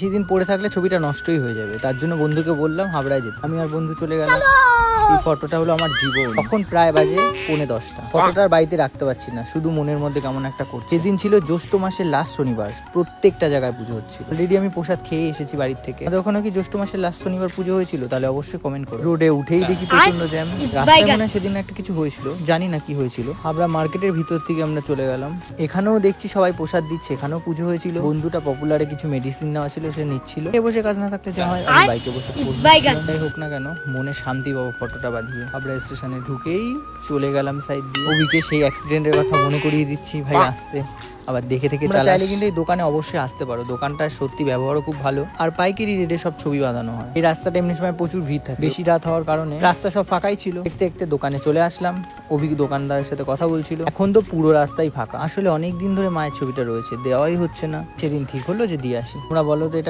সেদিন পড়ে থাকলে ছবিটা নষ্টই হয়ে যাবে। তার জন্য বন্ধুকে বললাম হাবড়ায় যেতে। আমি আর বন্ধু চলে গেলাম। এই ফটোটা হলো আমার জীবন। তখন প্রায় বাজে পৌনে দশটা। ফটোটার বাড়িতে রাখতে পারছি না। শুধু মনের মধ্যে কেমন একটা করছে। সেদিন ছিল জ্যৈষ্ঠ মাসের লাস্ট শনিবার। প্রত্যেকটা জায়গায় পুজো হচ্ছিল। অলরেডি আমি প্রসাদ খেয়ে এসেছি বাড়ির থেকে। ওখানে কি জ্যৈষ্ঠ মাসের লাস্ট শনিবার পুজো হয়েছিল তাহলে অবশ্যই কমেন্ট করো। রোডে উঠেই দেখি প্রচণ্ড জ্যাম রাস্তায় মনে সেদিন একটা কিছু হয়েছিল। জানি না কি হয়েছিল। আমরা মার্কেটের ভিতর থেকে আমরা চলে গেলাম। এখানেও দেখছি সবাই প্রসাদ দিচ্ছে। এখানেও পুজো হয়েছিল। বন্ধুটা পপুলারে কিছু মেডিসিন নেওয়া ছিল। সে নিচ্ছিল। এ বসে কাজ না থাকলে যা হয়। আমি বাইকে বসে। যাই হোক না কেন মনে শান্তি পাবো ফটোটা বাঁধিয়ে। হাবড়া স্টেশনে ঢুকেই চলে গেলাম সাইড দিয়ে। ওবিকে সেই অ্যাক্সিডেন্টের কথা মনে করিয়ে দিচ্ছি ভাই আসতে। আবার দেখে থেকে চাইলে কিন্তু এই দোকানে অবশ্যই আসতে পারো। দোকানটা সত্যি ব্যবহারও খুব ভালো। আর পাইকারি রেটে সব ছবি বাঁধানো হয়। এই রাস্তাটা এমনি সময় প্রচুর ভিড় থাকে। বেশি রাত হওয়ার কারণে রাস্তা সব ফাঁকাই ছিল। দেখতে দেখতে দোকানে চলে আসলাম। অভিজ্ঞ দোকানদারের সাথে কথা বলছিল। এখন তো পুরো রাস্তাই ফাঁকা। আসলে অনেক দিন ধরে মায়ের ছবিটা রয়েছে। দেওয়াই হচ্ছে না। সেদিন ঠিক হলো যে দিয়ে আসি। তোমরা বলো তো এটা